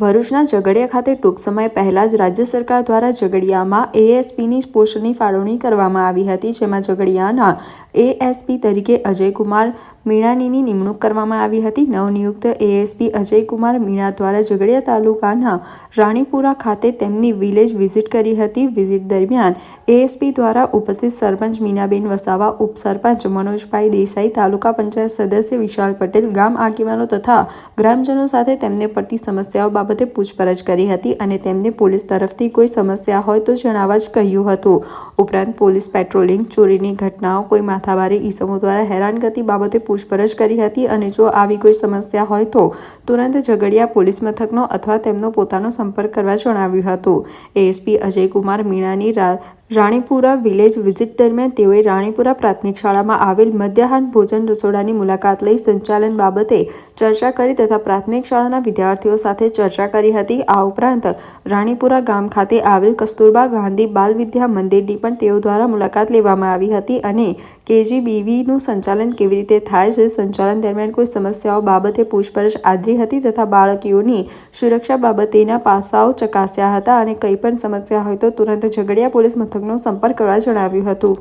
ભરૂચના ઝઘડિયા ખાતે ટૂંક સમય પહેલા જ રાજ્ય સરકાર દ્વારા ઝઘડિયામાં એએસપીની પોસ્ટની ફાળવણી કરવામાં આવી હતી, જેમાં ઝઘડિયાના એએસપી તરીકે અજયકુમાર મીણાનીની નિમણૂક કરવામાં આવી હતી. નવનિયુક્ત એએસપી અજયકુમાર મીણા દ્વારા ઝઘડિયા તાલુકાના રાણીપુરા ખાતે તેમની વિલેજ વિઝિટ કરી હતી. વિઝિટ દરમિયાન એએસપી દ્વારા ઉપસ્થિત સરપંચ મીનાબેન વસાવા, ઉપસરપંચ મનોજભાઈ દેસાઈ, તાલુકા પંચાયત સદસ્ય વિશાલ પટેલ, ગામ આગેવાનો તથા ગ્રામજનો સાથે તેમને પડતી સમસ્યાઓ બાબતે પૂછપરછ કરી હતી અને તેમને પોલીસ તરફથી કોઈ સમસ્યા હોય તો જણાવવા જ કહ્યું હતું. ઉપરાંત પોલીસ પેટ્રોલિંગ ચોરીની ઘટનાઓ કોઈ માથાભારે ઈસમો દ્વારા હેરાનગતિ બાબતે પૂછપરછ કરી હતી અને જો આવી કોઈ સમસ્યા હોય તો તુરંત ઝઘડિયા પોલીસ મથકનો અથવા તેમનો પોતાનો સંપર્ક કરવા જણાવ્યું હતું. એએસપી અજયકુમાર મીણાની રાણીપુરા વિલેજ વિઝિટ દરમિયાન તેઓએ રાણીપુરા પ્રાથમિક શાળામાં આવેલ મધ્યાહન ભોજન રસોડાની મુલાકાત લઈ સંચાલન બાબતે ચર્ચા કરી તથા પ્રાથમિક શાળાના વિદ્યાર્થીઓ સાથે ચર્ચા કરી હતી. આ ઉપરાંત રાણીપુરા ગામ ખાતે આવેલ કસ્તુરબા ગાંધી બાલ વિદ્યા મંદિરની પણ તેઓ દ્વારા મુલાકાત લેવામાં આવી હતી અને કેજીબીવીનું સંચાલન કેવી રીતે થાય છે? સંચાલન દરમિયાન કોઈ સમસ્યાઓ બાબતે પૂછપરછ આદરી હતી તથા બાળકીઓની સુરક્ષા બાબતેના પાસાઓ ચકાસ્યા હતા અને કંઈ પણ સમસ્યા હોય તો તુરંત ઝઘડિયા પોલીસ મથકનો સંપર્ક કરવા જણાવ્યું હતું.